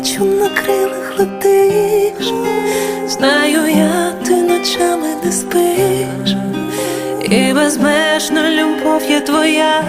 вічом на крилах летиш, знаю я, ти ночами не спиш, і безмежна любов є твоя.